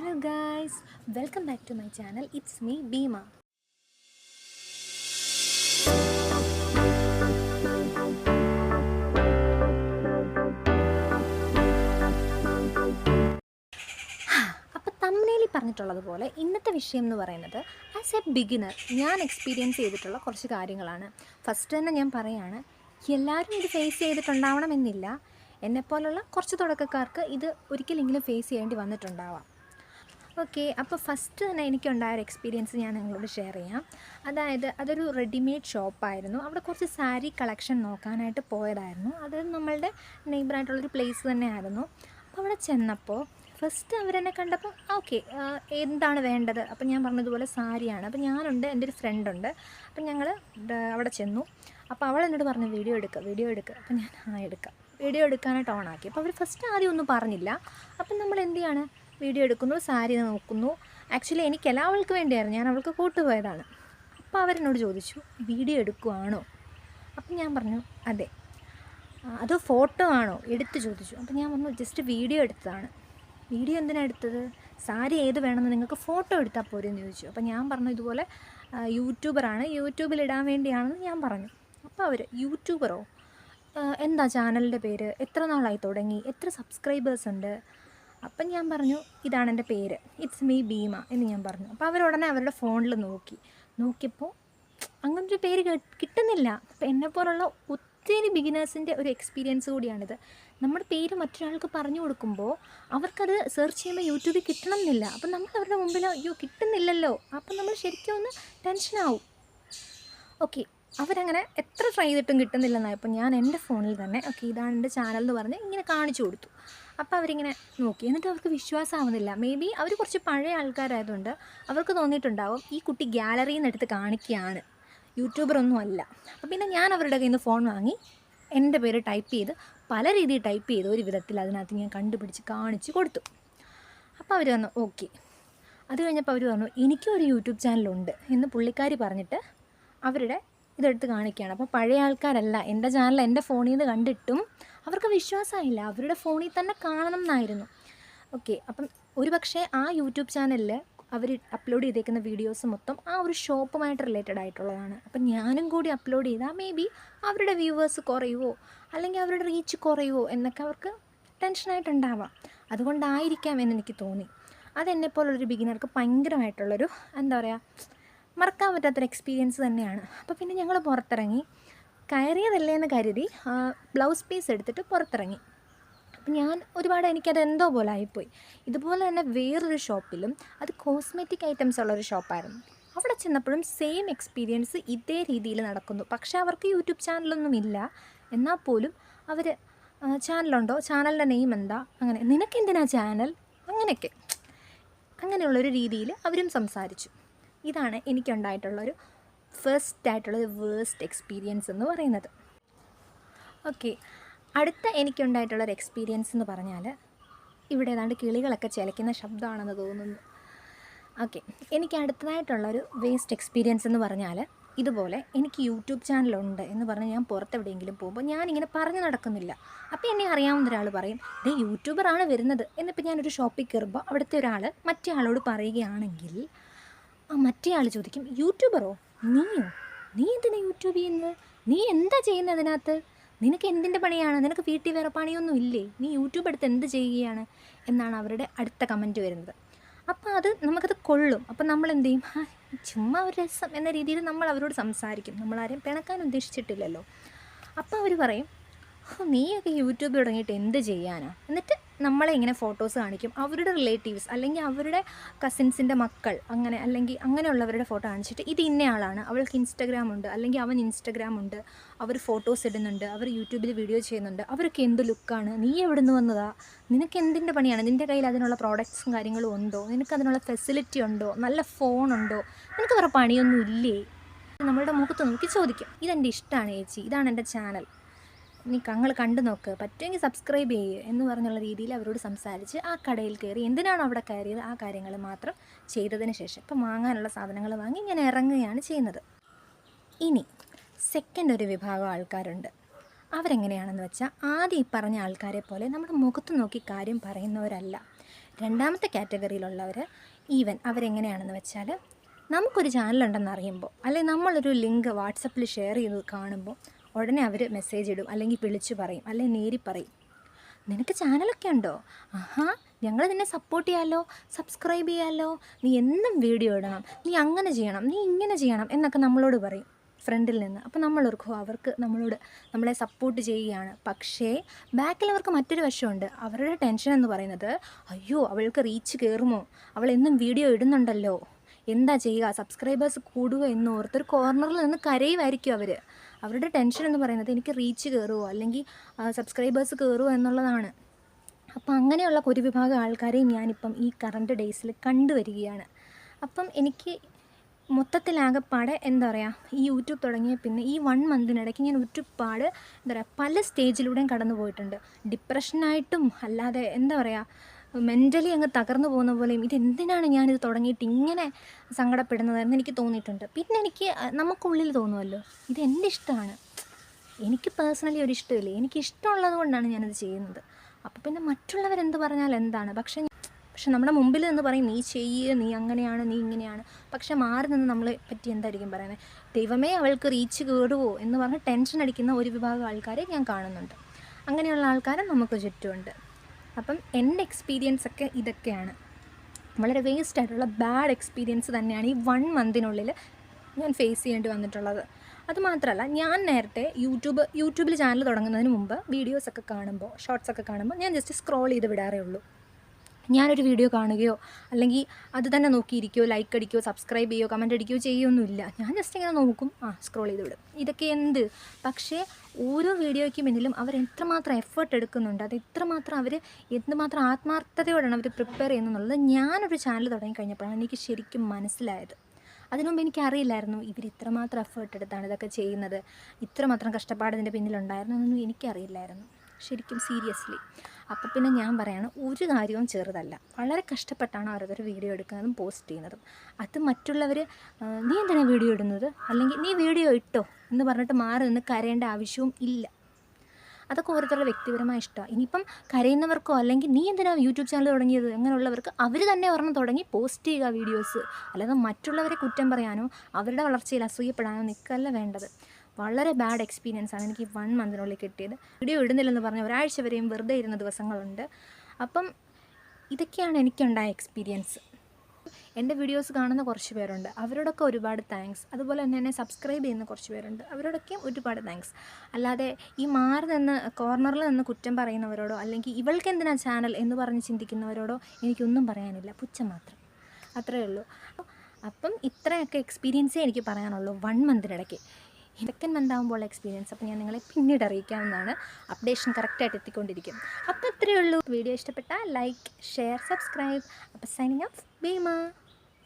Hello guys welcome back to my channel it's me Bhima അപ്പോൾ തമ്മനയിൽ പറഞ്ഞിട്ടുള്ളതുപോലെ ഇന്നത്തെ വിഷയം എന്ന് പറയുന്നത് ആസ് എ ബിഗിനർ ഞാൻ എക്സ്പീരിയൻസ് ചെയ്തിട്ടുള്ള കുറച്ച് കാര്യങ്ങളാണ്. ഫസ്റ്റ് തന്നെ ഞാൻ പറയാണ് എല്ലാവരും ഇത് ഫേസ് ചെയ്തിട്ടുണ്ടാവണമെന്നില്ല. എന്നെപ്പോലുള്ള കുറച്ച് തുടക്കക്കാർക്ക് ഇത് ഒരിക്കലെങ്കിലും ഫേസ് ചെയ്യേണ്ടി വന്നിട്ടുണ്ടാവാം. ഓക്കെ അപ്പോൾ ഫസ്റ്റ് തന്നെ എനിക്കുണ്ടായ ഒരു എക്സ്പീരിയൻസ് ഞാൻ നിങ്ങളോട് ഷെയർ ചെയ്യാം. അതായത് അതൊരു റെഡിമെയ്ഡ് ഷോപ്പായിരുന്നു അവിടെ കുറച്ച് സാരി കളക്ഷൻ നോക്കാനായിട്ട് പോയതായിരുന്നു. അത് നമ്മളുടെ നെയ്ബറായിട്ടുള്ളൊരു പ്ലേസ് തന്നെയായിരുന്നു അപ്പോൾ അവിടെ ചെന്നപ്പോൾ ഫസ്റ്റ് അവരെന്നെ കണ്ടപ്പോൾ ഓക്കെ എന്താണ് വേണ്ടത്? അപ്പം ഞാൻ പറഞ്ഞതുപോലെ സാരിയാണ്. അപ്പോൾ ഞാനുണ്ട് എന്റെ ഒരു ഫ്രണ്ടുണ്ട് അപ്പം ഞങ്ങൾ അവിടെ ചെന്നു. അപ്പോൾ അവൾ എന്നോട് പറഞ്ഞു വീഡിയോ എടുക്കുക വീഡിയോ എടുക്കുക അപ്പം ഞാൻ ആ എടുക്കാം. വീഡിയോ എടുക്കാനായിട്ട് ഓണാക്കി അപ്പോൾ അവർ ഫസ്റ്റ് ആദ്യം ഒന്നും പറഞ്ഞില്ല. അപ്പം നമ്മൾ എന്ത് ചെയ്യാണ്? വീഡിയോ എടുക്കുന്നു സാരി നോക്കുന്നു. ആക്ച്വലി എനിക്കല്ല അവൾക്ക് വേണ്ടിയായിരുന്നു. ഞാൻ അവൾക്ക് കൂട്ടുപോയതാണ് അപ്പോൾ അവരെന്നോട് ചോദിച്ചു വീഡിയോ എടുക്കുവാണോ? അപ്പം ഞാൻ പറഞ്ഞു അതെ. അത് ഫോട്ടോ ആണോ? എടുത്ത് ചോദിച്ചു. അപ്പം ഞാൻ പറഞ്ഞു ജസ്റ്റ് വീഡിയോ എടുത്തതാണ്. വീഡിയോ എന്തിനാണ് എടുത്തത്? സാരി ഏത് വേണമെന്ന് നിങ്ങൾക്ക് ഫോട്ടോ എടുത്താൽ പോരെന്ന് ചോദിച്ചു. അപ്പം ഞാൻ പറഞ്ഞു ഇതുപോലെ യൂട്യൂബറാണ്. യൂട്യൂബിൽ ഇടാൻ വേണ്ടിയാണെന്ന് ഞാൻ പറഞ്ഞു. അപ്പോൾ അവർ യൂട്യൂബറോ? എന്താ ചാനലിന്റെ പേര്? എത്ര നാളായി തുടങ്ങി? എത്ര സബ്സ്ക്രൈബേഴ്സ് ഉണ്ട്? അപ്പം ഞാൻ പറഞ്ഞു ഇതാണ് എന്റെ പേര്. ഇറ്റ്സ് മീ ഭീമ എന്ന് ഞാൻ പറഞ്ഞു. അപ്പോൾ അവരുടനെ അവരുടെ ഫോണിൽ നോക്കി. നോക്കിയപ്പോൾ അങ്ങനൊരു പേര് കിട്ടുന്നില്ല. അപ്പം എന്നെപ്പോലുള്ള ഒത്തിരി ബിഗിനേഴ്സിന്റെ ഒരു എക്സ്പീരിയൻസ് കൂടിയാണിത്. നമ്മുടെ പേര് മറ്റൊരാൾക്ക് പറഞ്ഞു കൊടുക്കുമ്പോൾ അവർക്കത് സെർച്ച് ചെയ്യുമ്പോൾ യൂട്യൂബിൽ കിട്ടണം എന്നില്ല അപ്പം നമ്മൾ അവരുടെ മുമ്പിൽ അയ്യോ കിട്ടുന്നില്ലല്ലോ. അപ്പം നമ്മൾ ശരിക്കും ഒന്ന് ടെൻഷനാവും ഓക്കെ അവരങ്ങനെ എത്ര ട്രൈ ചെയ്തിട്ടും കിട്ടുന്നില്ലെന്നായപ്പോൾ ഞാൻ എന്റെ ഫോണിൽ തന്നെ ഓക്കെ ഇതാണ് എന്റെ ചാനൽ എന്ന് പറഞ്ഞ് ഇങ്ങനെ കാണിച്ചു കൊടുത്തു. അപ്പോൾ അവരിങ്ങനെ നോക്കി. എന്നിട്ട് അവർക്ക് വിശ്വാസമാവുന്നില്ല. മേ ബി അവർ കുറച്ച് പഴയ ആൾക്കാരായതുകൊണ്ട് അവർക്ക് തോന്നിയിട്ടുണ്ടാവും ഈ കുട്ടി ഗ്യാലറിയിൽ നിന്ന് എടുത്ത് കാണിക്കുകയാണ് യൂട്യൂബറൊന്നും അല്ല. അപ്പോൾ പിന്നെ ഞാൻ അവരുടെ കയ്യിൽ നിന്ന് ഫോൺ വാങ്ങി എന്റെ പേര് ടൈപ്പ് ചെയ്ത് പല രീതിയിൽ ടൈപ്പ് ചെയ്ത് ഒരു വിധത്തിൽ അതിനകത്ത് ഞാൻ കണ്ടുപിടിച്ച് കാണിച്ച് കൊടുത്തു. അപ്പോൾ അവർ പറഞ്ഞു ഓക്കെ അത് കഴിഞ്ഞപ്പോൾ അവർ പറഞ്ഞു എനിക്കും ഒരു യൂട്യൂബ് ചാനലുണ്ട് എന്ന് പുള്ളിക്കാരി പറഞ്ഞിട്ട് അവരുടെ ഇതെടുത്ത് കാണിക്കുകയാണ്. അപ്പോൾ പഴയ ആൾക്കാരല്ല എന്റെ ചാനൽ എന്റെ ഫോണിൽ നിന്ന് കണ്ടിട്ടും അവർക്ക് വിശ്വാസമായില്ല. അവരുടെ ഫോണിൽ തന്നെ കാണണം എന്നായിരുന്നു. ഓക്കെ അപ്പം ഒരു പക്ഷേ ആ യൂട്യൂബ് ചാനലിൽ അവർ അപ്ലോഡ് ചെയ്തേക്കുന്ന വീഡിയോസ് മൊത്തം ആ ഒരു ഷോപ്പുമായിട്ട് റിലേറ്റഡ് ആയിട്ടുള്ളതാണ്. അപ്പം ഞാനും കൂടി അപ്ലോഡ് ചെയ്താൽ മേ ബി അവരുടെ വ്യൂവേഴ്സ് കുറയുമോ അല്ലെങ്കിൽ അവരുടെ റീച്ച് കുറയുമോ എന്നൊക്കെ അവർക്ക് ടെൻഷനായിട്ടുണ്ടാവാം അതുകൊണ്ടായിരിക്കാം എന്ന് എനിക്ക് തോന്നി. അതെന്നെപ്പോലുള്ളൊരു ബിഗിനർക്ക് ഭയങ്കരമായിട്ടുള്ളൊരു എന്താ പറയുക മറക്കാൻ പറ്റാത്തൊരു എക്സ്പീരിയൻസ് തന്നെയാണ്. അപ്പോൾ പിന്നെ ഞങ്ങൾ പുറത്തിറങ്ങി. കയറിയതല്ലേ എന്ന് കരുതി ബ്ലൗസ് പീസ് എടുത്തിട്ട് പുറത്തിറങ്ങി. അപ്പം ഞാൻ ഒരുപാട് എനിക്കത് എന്തോ പോലെ ആയിപ്പോയി. ഇതുപോലെ തന്നെ വേറൊരു ഷോപ്പിലും അത് കോസ്മെറ്റിക് ഐറ്റംസ് ഉള്ളൊരു ഷോപ്പായിരുന്നു അവിടെ ചെന്നപ്പോഴും സെയിം എക്സ്പീരിയൻസ് ഇതേ രീതിയിൽ നടക്കുന്നു. പക്ഷേ അവർക്ക് യൂട്യൂബ് ചാനലൊന്നും ഇല്ല. എന്നാൽ പോലും അവർ ചാനലുണ്ടോ? ചാനലിന്റെ നെയിം എന്താ? അങ്ങനെ നിനക്കെന്തിനാ ചാനൽ? അങ്ങനെയൊക്കെ. അങ്ങനെയുള്ളൊരു രീതിയിൽ അവരും സംസാരിച്ചു. ഇതാണ് എനിക്കുണ്ടായിട്ടുള്ളൊരു ഫസ്റ്റ് ആയിട്ടുള്ളൊരു വേസ്റ്റ് എക്സ്പീരിയൻസ് എന്ന് പറയുന്നത്. ഓക്കെ അടുത്ത എനിക്കുണ്ടായിട്ടുള്ളൊരു എക്സ്പീരിയൻസ് എന്ന് പറഞ്ഞാൽ ഇവിടെ ഏതാണ്ട് കിളികളൊക്കെ ചിലയ്ക്കുന്ന ശബ്ദമാണെന്ന് തോന്നുന്നു. ഓക്കെ എനിക്ക് അടുത്തതായിട്ടുള്ളൊരു വേസ്റ്റ് എക്സ്പീരിയൻസ് എന്ന് പറഞ്ഞാൽ ഇതുപോലെ എനിക്ക് യൂട്യൂബ് ചാനലുണ്ട് എന്ന് പറഞ്ഞ് ഞാൻ പുറത്തെവിടെയെങ്കിലും പോകുമ്പോൾ ഞാനിങ്ങനെ പറഞ്ഞു നടക്കുന്നില്ല. അപ്പോൾ എന്നെ അറിയാവുന്ന ഒരാൾ പറയും ദേ യൂട്യൂബറാണ് വരുന്നത്. എന്നിപ്പോൾ ഞാനൊരു ഷോപ്പിൽ കയറുമ്പോൾ അവിടുത്തെ ഒരാൾ മറ്റേ ആളോട് പറയുകയാണെങ്കിൽ ആ മറ്റേ ആൾ ചോദിക്കും യൂട്യൂബറോ? നീയോ? നീ എന്തിനാ യൂട്യൂബ് ചെയ്യുന്നത്? നീ എന്താ ചെയ്യുന്നത് അതിനകത്ത്? നിനക്ക് എന്തിന്റെ പണിയാണ്? നിനക്ക് വീട്ടിൽ വേറെ പണിയൊന്നും ഇല്ലേ? നീ യൂട്യൂബ് എടുത്ത് എന്ത് ചെയ്യുകയാണ്? എന്നാണ് അവരുടെ അടുത്ത കമന്റ് വരുന്നത്. അപ്പോൾ അത് നമുക്കത് കൊള്ളും. അപ്പോൾ നമ്മൾ എന്ത് ചെയ്യും? ചുമ്മാ ഒരു രസം എന്ന രീതിയിൽ നമ്മൾ അവരോട് സംസാരിക്കും. നമ്മളാരെയും പിണക്കാൻ ഉദ്ദേശിച്ചിട്ടില്ലല്ലോ. അപ്പോൾ അവർ പറയും നീയൊക്കെ യൂട്യൂബ് തുടങ്ങിയിട്ട് എന്ത് ചെയ്യാനാണ് എന്നിട്ട് നമ്മളെ ഇങ്ങനെ ഫോട്ടോസ് കാണിക്കും. അവരുടെ റിലേറ്റീവ്സ് അല്ലെങ്കിൽ അവരുടെ കസിൻസിന്റെ മക്കൾ അങ്ങനെ അല്ലെങ്കിൽ അങ്ങനെയുള്ളവരുടെ ഫോട്ടോ കാണിച്ചിട്ട് ഇത് ഇന്നയാളാണ് അവൾക്ക് ഇൻസ്റ്റഗ്രാം ഉണ്ട് അല്ലെങ്കിൽ അവൻ ഇൻസ്റ്റഗ്രാം ഉണ്ട്. അവർ ഫോട്ടോസ് ഇടുന്നുണ്ട്. അവർ യൂട്യൂബിൽ വീഡിയോ ചെയ്യുന്നുണ്ട്. അവരൊക്കെ എന്ത് ലുക്കാണ്? നീ എവിടെ നിന്ന് വന്നതാ? നിനക്ക് എന്തിന്റെ പണിയാണ്? നിന്റെ കയ്യിൽ അതിനുള്ള പ്രോഡക്റ്റ്സും കാര്യങ്ങളും ഉണ്ടോ? നിനക്ക് അതിനുള്ള ഫെസിലിറ്റി ഉണ്ടോ? നല്ല ഫോണുണ്ടോ നിനക്ക് വേറെ പണിയൊന്നും ഇല്ലേ? നമ്മളുടെ മുഖത്ത് നോക്കി ചോദിക്കും. ഇതെന്റെ ഇഷ്ടമാണ് ചേച്ചി. ഇതാണ് എന്റെ ചാനൽ നീ കങ്ങൾ കണ്ടു നോക്ക്. പറ്റുമെങ്കിൽ സബ്സ്ക്രൈബ് ചെയ്യുക എന്ന് പറഞ്ഞുള്ള രീതിയിൽ അവരോട് സംസാരിച്ച് ആ കടയിൽ കയറി എന്തിനാണ് അവിടെ കയറിയത് ആ കാര്യങ്ങൾ മാത്രം ചെയ്തതിന് ശേഷം ഇപ്പം വാങ്ങാനുള്ള സാധനങ്ങൾ വാങ്ങി ഞാൻ ഇറങ്ങുകയാണ് ചെയ്യുന്നത്. ഇനി സെക്കൻഡ് ഒരു വിഭാഗം ആൾക്കാരുണ്ട്. അവരെങ്ങനെയാണെന്ന് വെച്ചാൽ ആദ്യം ഈ പറഞ്ഞ ആൾക്കാരെ പോലെ നമ്മുടെ മുഖത്ത് നോക്കി കാര്യം പറയുന്നവരല്ല. രണ്ടാമത്തെ കാറ്റഗറിയിലുള്ളവർ ഈവൻ അവരെങ്ങനെയാണെന്ന് വെച്ചാൽ നമുക്കൊരു ചാനലുണ്ടെന്ന് അറിയുമ്പോൾ അല്ലെങ്കിൽ നമ്മളൊരു ലിങ്ക് വാട്സപ്പിൽ ഷെയർ ചെയ്ത് കാണുമ്പോൾ ഉടനെ അവർ മെസ്സേജ് ഇടും അല്ലെങ്കിൽ വിളിച്ചു പറയും അല്ലെങ്കിൽ നേരി പറയും. നിനക്ക് ചാനലൊക്കെ ഉണ്ടോ? ആഹാ ഞങ്ങൾ നിന്നെ സപ്പോർട്ട് ചെയ്യാമല്ലോ സബ്സ്ക്രൈബ് ചെയ്യാമല്ലോ നീ എന്നും വീഡിയോ ഇടണം നീ അങ്ങനെ ചെയ്യണം നീ ഇങ്ങനെ ചെയ്യണം എന്നൊക്കെ നമ്മളോട് പറയും ഫ്രണ്ടിൽ നിന്ന്. അപ്പോൾ നമ്മൾ ഓർക്കും അവർക്ക് നമ്മളോട് നമ്മളെ സപ്പോർട്ട് ചെയ്യുകയാണ്. പക്ഷേ ബാക്കിൽ അവർക്ക് മറ്റൊരു വശമുണ്ട്. അവരുടെ ടെൻഷൻ എന്ന് പറയുന്നത് അയ്യോ അവൾക്ക് റീച്ച് കയറുമോ അവൾ എന്നും വീഡിയോ ഇടുന്നുണ്ടല്ലോ. എന്താ ചെയ്യുക? സബ്സ്ക്രൈബേഴ്സ് കൂടുക എന്ന് ഓർത്തൊരു കോർണറിൽ നിന്ന് കരയുമായിരിക്കും അവർ അവരുടെ ടെൻഷൻ എന്ന് പറയുന്നത് എനിക്ക് റീച്ച് കയറുമോ അല്ലെങ്കിൽ സബ്സ്ക്രൈബേഴ്സ് കയറുമോ എന്നുള്ളതാണ്. അപ്പം അങ്ങനെയുള്ള ഒരു വിഭാഗം ആൾക്കാരെയും ഞാനിപ്പം ഈ കറണ്ട് ഡേയ്സിൽ കണ്ടുവരികയാണ്. അപ്പം എനിക്ക് മൊത്തത്തിലാകെപ്പാടെ എന്താ പറയുക ഈ യൂട്യൂബ് തുടങ്ങിയ പിന്നെ ഈ വൺ മന്തിനിടയ്ക്ക് ഞാൻ ഒരുപാട് എന്താ പറയുക പല സ്റ്റേജിലൂടെയും കടന്നു പോയിട്ടുണ്ട് ഡിപ്രഷനായിട്ടും അല്ലാതെ എന്താ പറയുക മെന്റലി അങ്ങ് തകർന്നു പോകുന്ന പോലെയും ഇതെന്തിനാണ് ഞാനിത് തുടങ്ങിയിട്ട് ഇങ്ങനെ സങ്കടപ്പെടുന്നതെന്ന് എനിക്ക് തോന്നിയിട്ടുണ്ട്. പിന്നെ എനിക്ക് നമുക്കുള്ളിൽ തോന്നുമല്ലോ ഇത് എന്റെ ഇഷ്ടമാണ്. എനിക്ക് പേഴ്സണലി ഒരു ഇഷ്ടമില്ല. എനിക്ക് ഇഷ്ടമുള്ളത് കൊണ്ടാണ് ഞാനിത് ചെയ്യുന്നത്. അപ്പോൾ പിന്നെ മറ്റുള്ളവരെന്ത് പറഞ്ഞാൽ എന്താണ്? പക്ഷേ പക്ഷെ നമ്മുടെ മുമ്പിൽ നിന്ന് പറയും നീ ചെയ്യുക നീ അങ്ങനെയാണ് നീ ഇങ്ങനെയാണ്. പക്ഷെ മാറി നിന്ന് നമ്മളെ പറ്റി എന്തായിരിക്കും പറയുന്നത് ദൈവമേ അവൾക്ക് റീച്ച് കേടുവോ എന്ന് പറഞ്ഞ് ടെൻഷൻ അടിക്കുന്ന ഒരു വിഭാഗം ആൾക്കാരെ ഞാൻ കാണുന്നുണ്ട്. അങ്ങനെയുള്ള ആൾക്കാരും നമുക്ക് ചുറ്റുമുണ്ട്. അപ്പം എന്റെ എക്സ്പീരിയൻസ് ഒക്കെ ഇതൊക്കെയാണ്. വളരെ വേസ്റ്റ് ആയിട്ടുള്ള ബാഡ് എക്സ്പീരിയൻസ് തന്നെയാണ് ഈ വൺ മന്തിനുള്ളിൽ ഞാൻ ഫേസ് ചെയ്യേണ്ടി വന്നിട്ടുള്ളത്. അതുമാത്രമല്ല ഞാൻ നേരത്തെ യൂട്യൂബ് യൂട്യൂബിൽ ചാനൽ തുടങ്ങുന്നതിന് മുമ്പ് വീഡിയോസൊക്കെ കാണുമ്പോൾ ഷോർട്സൊക്കെ കാണുമ്പോൾ ഞാൻ ജസ്റ്റ് സ്ക്രോൾ ചെയ്ത് വിടാറേ ഉള്ളൂ. ഞാനൊരു വീഡിയോ കാണുകയോ അല്ലെങ്കിൽ അത് തന്നെ നോക്കിയിരിക്കുകയോ ലൈക്ക് അടിക്കുകയോ സബ്സ്ക്രൈബ് ചെയ്യുകയോ കമന്റ് അടിക്കുകയോ ചെയ്യുകയൊന്നുമില്ല. ഞാൻ ജസ്റ്റ് ഇങ്ങനെ നോക്കും. ആ സ്ക്രോൾ ചെയ്ത് വിടും. ഇതൊക്കെ എന്ത്? പക്ഷേ ഓരോ വീഡിയോയ്ക്ക് പിന്നിലും അവർ എത്രമാത്രം എഫേർട്ട് എടുക്കുന്നുണ്ട് അത് എത്രമാത്രം അവർ എന്തുമാത്രം ആത്മാർത്ഥതയോടാണ് അവർ പ്രിപ്പയർ ചെയ്യുന്നത് ഞാനൊരു ചാനൽ തുടങ്ങി കഴിഞ്ഞപ്പോഴാണ് എനിക്ക് ശരിക്കും മനസ്സിലായത്. അതിനുമുമ്പ് എനിക്കറിയില്ലായിരുന്നു ഇവർ ഇത്രമാത്രം എഫേർട്ട് എടുത്താണ് ഇതൊക്കെ ചെയ്യുന്നത് ഇത്രമാത്രം കഷ്ടപ്പാട് ഇതിന്റെ പിന്നിലുണ്ടായിരുന്നു എന്നൊന്നും എനിക്കറിയില്ലായിരുന്നു. ശരിക്കും സീരിയസ്ലി അപ്പോൾ പിന്നെ ഞാൻ പറയാണ് ഒരു കാര്യവും ചെറുതല്ല. വളരെ കഷ്ടപ്പെട്ടാണ് അവരവർ വീഡിയോ എടുക്കുന്നതും പോസ്റ്റ് ചെയ്യുന്നതും. അത് മറ്റുള്ളവർ നീ എന്തിനാണ് വീഡിയോ ഇടുന്നത്? അല്ലെങ്കിൽ നീ വീഡിയോ ഇട്ടോ? എന്ന് പറഞ്ഞിട്ട് മാറി നിന്ന് കരയേണ്ട ആവശ്യവും ഇല്ല. അതൊക്കെ ഓരോരുത്തരുടെ വ്യക്തിപരമായ ഇഷ്ടമാണ് ഇനിയിപ്പം കരയുന്നവർക്കോ അല്ലെങ്കിൽ നീ എന്തിനാ യൂട്യൂബ് ചാനൽ തുടങ്ങിയത്? അങ്ങനെയുള്ളവർക്ക് അവർ തന്നെ ഒരെണ്ണം തുടങ്ങി പോസ്റ്റ് ചെയ്യുക വീഡിയോസ് അല്ലാതെ മറ്റുള്ളവരെ കുറ്റം പറയാനോ അവരുടെ വളർച്ചയിൽ അസൂയപ്പെടാനോ നിൽക്കല്ല വേണ്ടത്. വളരെ ബാഡ് എക്സ്പീരിയൻസ് ആണ് എനിക്ക് വൺ മന്തിനുള്ളിൽ കിട്ടിയത്. വീഡിയോ ഇടുന്നില്ലെന്ന് പറഞ്ഞ ഒരാഴ്ച വരെയും വെറുതെ ഇരുന്ന ദിവസങ്ങളുണ്ട്. അപ്പം ഇതൊക്കെയാണ് എനിക്കുണ്ടായ എക്സ്പീരിയൻസ് എന്റെ വീഡിയോസ് കാണുന്ന കുറച്ച് പേരുണ്ട്. അവരോടൊക്കെ ഒരുപാട് താങ്ക്സ് അതുപോലെ തന്നെ എന്നെ സബ്സ്ക്രൈബ് ചെയ്യുന്ന കുറച്ച് പേരുണ്ട്. അവരോടൊക്കെയും ഒരുപാട് താങ്ക്സ് അല്ലാതെ ഈ മാറി നിന്ന് കോർണറിൽ നിന്ന് കുറ്റം പറയുന്നവരോടോ അല്ലെങ്കിൽ ഇവൾക്ക് എന്തിനാ ചാനൽ എന്ന് പറഞ്ഞ് ചിന്തിക്കുന്നവരോടോ എനിക്കൊന്നും പറയാനില്ല. പുച്ഛം മാത്രം. അത്രയേ ഉള്ളൂ. അപ്പം ഇത്രയൊക്കെ എക്സ്പീരിയൻസേ എനിക്ക് പറയാനുള്ളൂ. വൺ മന്തിനിടയ്ക്ക് സെക്കൻഡ് മന്ത് ആകുമ്പോൾ എക്സ്പീരിയൻസ് അപ്പോൾ ഞാൻ നിങ്ങളെ പിന്നീട് അറിയിക്കാവുന്നതാണ്. അപ്ഡേഷൻ കറക്റ്റായിട്ട് എത്തിക്കൊണ്ടിരിക്കും. അപ്പോൾ അത്രയേ ഉള്ളൂ. വീഡിയോ ഇഷ്ടപ്പെട്ടാൽ ലൈക്ക് ഷെയർ സബ്സ്ക്രൈബ് അപ്പോൾ സൈനിങ് ഓഫ് ബീമ.